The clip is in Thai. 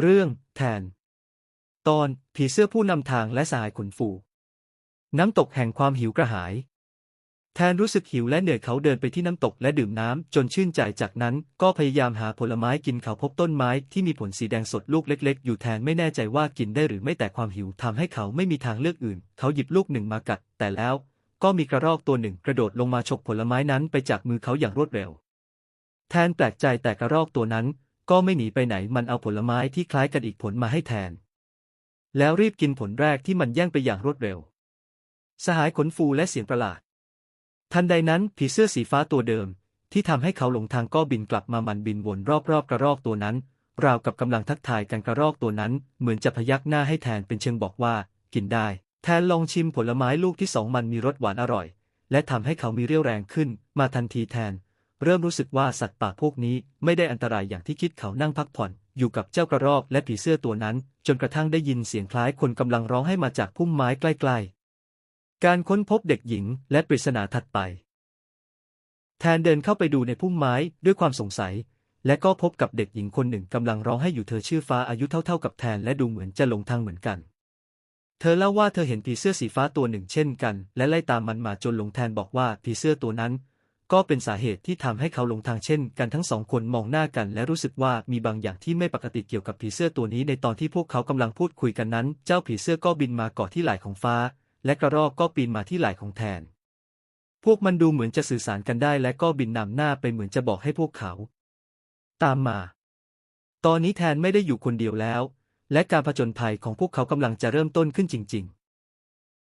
เรื่อง แทน ตอน ผีเสื้อผู้นำทางและสหายขุนฟู น้ำตกแห่งความหิวกระหาย แทนรู้สึกหิวและเหนื่อยเขาเดินไปที่น้ำตกและดื่มน้ำจนชื่นใจจากนั้นก็พยายามหาผลไม้กินเขาพบต้นไม้ที่มีผลสีแดงสดลูกเล็ก ๆ อยู่แทนไม่แน่ใจว่ากินได้หรือไม่แต่ความหิวทำให้เขาไม่มีทางเลือกอื่น เขาหยิบลูกหนึ่งมากัด แต่แล้วก็มีกระรอกตัวหนึ่งกระโดดลงมาฉกผลไม้นั้นไปจากมือเขาอย่างรวดเร็ว แทนแปลกใจแต่กระรอกตัวนั้น ก็ไม่หนีไปไหนมันเอาผลไม้ที่คล้ายกันอีกผลมาให้แทน แล้วรีบกินผลแรกที่มันแย่งไปอย่างรวดเร็ว สหายขนฟูและเสียงประหลาด ทันใดนั้นผีเสื้อสีฟ้าตัวเดิม ที่ทำให้เขาหลงทางก็บินกลับมามันบินวนรอบๆกระรอกตัวนั้น ราวกับกำลังทักทายกันกระรอกตัวนั้น เหมือนจะพยักหน้าให้แทนเป็นเชิงบอกว่า กินได้ แทนลองชิมผลไม้ลูกที่สองมันมีรสหวานอร่อย และทำให้เขามีเรี่ยวแรงขึ้น มาทันทีแทน เริ่มรู้สึกว่าสัตว์ป่าพวกนี้ไม่ได้อันตรายอย่างที่คิดเขานั่งพักผ่อน อยู่กับเจ้ากระรอกและผีเสื้อตัวนั้น จนกระทั่งได้ยินเสียงคล้ายคนกำลังร้องให้มาจากพุ่มไม้ใกล้ๆ การค้นพบเด็กหญิงและปริศนาถัดไป แทนเดินเข้าไปดูในพุ่มไม้ด้วยความสงสัย และก็พบกับเด็กหญิงคนหนึ่งกำลังร้องให้อยู่เธอชื่อฟ้าอายุเท่าๆกับแทนและดูเหมือนจะหลงทางเหมือนกันเธอเล่าว่าเธอเห็นผีเสื้อสีฟ้าตัวหนึ่งเช่นกัน และไล่ตามมันมาจนหลงแทนบอกว่าผีเสื้อตัวนั้น ก็เป็นสาเหตุที่ทำให้เขาหลงทางเช่น กันทั้งสองคนมองหน้ากัน และรู้สึกว่ามีบางอย่างที่ไม่ปกติเกี่ยวกับผีเสื้อตัวนี้ในตอนที่พวกเขากำลังพูดคุยกันนั้น เจ้าผีเสื้อก็บินมาเกาะที่ไหล่ของฟ้า และกระรอกก็ปีนมาที่ไหล่ของแทน พวกมันดูเหมือนจะสื่อสารกันได้ และก็บินนำหน้าไปเหมือนจะบอกให้พวกเขา ตามมา ตอนนี้แทนไม่ได้อยู่คนเดียวแล้ว และการผจญภัยของพวกเขากำลังจะเริ่มต้นขึ้นจริง ๆ